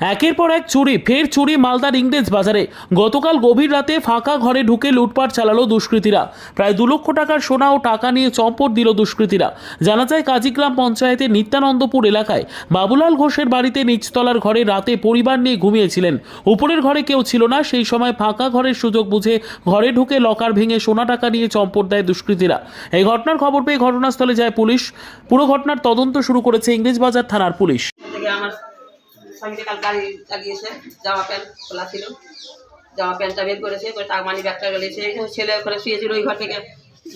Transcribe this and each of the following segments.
একের পর এক চুরি, ফের চুরি মালদার ইংরেজ বাজারে। গতকাল গভীর রাতে ফাঁকা ঘরে ঢুকে লুটপাট চালালো দুষ্কৃতীরা। প্রায় দু লক্ষ টাকার সোনা ও টাকা নিয়ে চম্পট দিল দুষ্কৃতীরা। জানা যায়, কাজীগ্রাম পঞ্চায়েতের নিত্যানন্দপুর এলাকায় বাবুলাল ঘোষের বাড়িতে নিচতলার ঘরে রাতে পরিবার নিয়ে ঘুমিয়েছিলেন। উপরের ঘরে কেউ ছিল না, সেই সময় ফাঁকা ঘরের সুযোগ বুঝে ঘরে ঢুকে লকার ভেঙে সোনা টাকা নিয়ে চম্পট দেয় দুষ্কৃতীরা। এই ঘটনার খবর পেয়ে ঘটনাস্থলে যায় পুলিশ। পুরো ঘটনার তদন্ত শুরু করেছে ইংরেজবাজার থানার পুলিশ। থেকে স্বামীকে কাল গাড়ি চালিয়েছে জামা প্যান্ট খোলা ছিল। জামা প্যান্টটা বের করেছে করে তার মানি ব্যাগটা গেলেছে। ছেলে ওখানে শুয়েছিল ওই ঘর থেকে।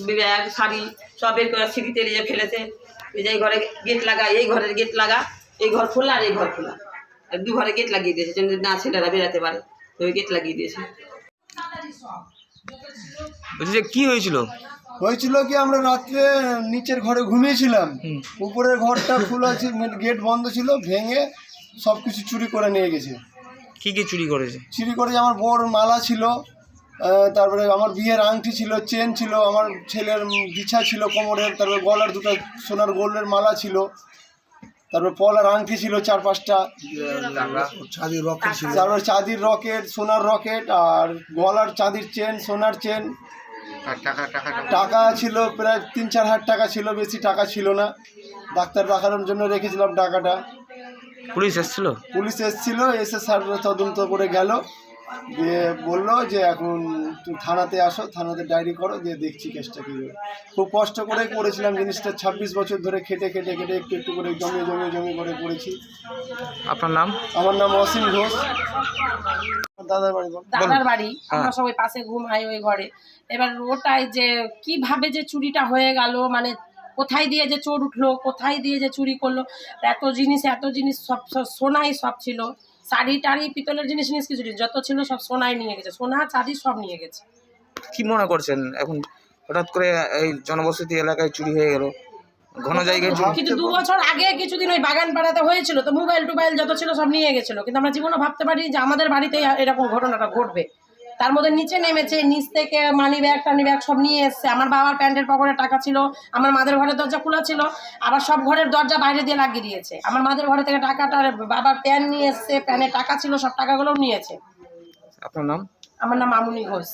ব্যাগ শাড়ি সব বের করে সিঁড়িতে নিয়ে ফেলেছে। যে এই ঘরে গেট লাগা এই ঘরের গেট লাগা এই ঘর খোলা আর এই ঘর খোলা। আর দু ঘরে গেট লাগিয়ে দিয়েছে যেন না ছেলেরা বেরাতে পারে। তো ওই গেট লাগিয়ে দিয়েছে। বলছি যে কি হয়েছিল? হয়েছিল কি আমরা রাত্রে নিচের ঘরে ঘুমিয়েছিলাম। উপরের ঘরটা খোলা ছিল গেট বন্ধ ছিল ভেঙে সব কিছু চুরি করে নিয়ে গেছে। কি কি চুরি করেছে? চুরি করে আমার বড় মালা ছিল তারপরে আমার বিয়ের আংটি ছিল চেন ছিল আমার ছেলের বিছা ছিল কোমরের তারপরে গলার দুটো সোনার গোল্ডের মালা ছিল তারপরে পলার আংটি ছিল চার পাঁচটা। তারপরে চাঁদির রকেট সোনার রকেট আর গলার চাঁদির চেন সোনার চেন। টাকা ছিল প্রায় তিন চার হাজার টাকা ছিল বেশি টাকা ছিল না। ডাক্তার দেখানোর জন্য রেখেছিলাম টাকাটা। পুলিশ এসেছিল? পুলিশ এসেছিল এসে স্যার তদন্ত করে গেল। দিয়ে বলল যে এখন তুমি থানাতে আসো থানাতে ডায়েরি করো দিয়ে দেখছি কেসটা কী হবে। খুব কষ্ট করে করেছিলাম জিনিসটা। ছাব্বিশ বছর ধরে খেটে খেটে খেটে একটু একটু করে জমিয়ে জমিয়ে জমি করে করেছি। আপনার নাম? আমার নাম অসীম ঘোষ। আমার দাদার বাড়ি দাদার বাড়ি। আমরা হ্যাঁ। সবাই পাশে ঘুমাই ওই ঘরে। এবার ওটাই যে কীভাবে যে চুরিটা হয়ে গেল মানে কোথায় দিয়ে যে চোর উঠল কোথায় দিয়ে যে চুরি করল এত জিনিস এত জিনিস সব সব সোনাই সব ছিল। শাড়ি টাড়ি পিতলের জিনিস জিনিস কিছু। যত ছিল সব সোনাই নিয়ে গেছে সোনা চাঁদি সব নিয়ে গেছে। কি মনে করছেন? এখন হঠাৎ করে এই জনবসতি এলাকায় চুরি হয়ে গেল ঘন জায়গায় চুরি কিন্তু দু বছর আগে কিছুদিন ওই বাগান পাড়াতে হয়েছিল তো মোবাইল টোবাইল যত ছিল সব নিয়ে গেছিল কিন্তু আমরা জীবনে ভাবতে পারি যে আমাদের বাড়িতে এরকম ঘটনাটা ঘটবে। তার মধ্যে নিচে নেমেছে নিচ থেকে মানি ব্যাগ টানি ব্যাগ সব নিয়ে এসছে। আমার বাবার প্যান্টের পকেটে টাকা ছিল আমার মাদের ঘরের দরজা খোলা ছিল আবার সব ঘরের দরজা বাইরে দিয়ে লাগিয়ে দিয়েছে। আমার মাদের ঘরে থেকে টাকাটা বাবার প্যান নিয়ে এসছে প্যানে টাকা ছিল সব টাকাগুলোও নিয়েছে। আপনার নাম? আমার নাম মামুনি ঘোষ।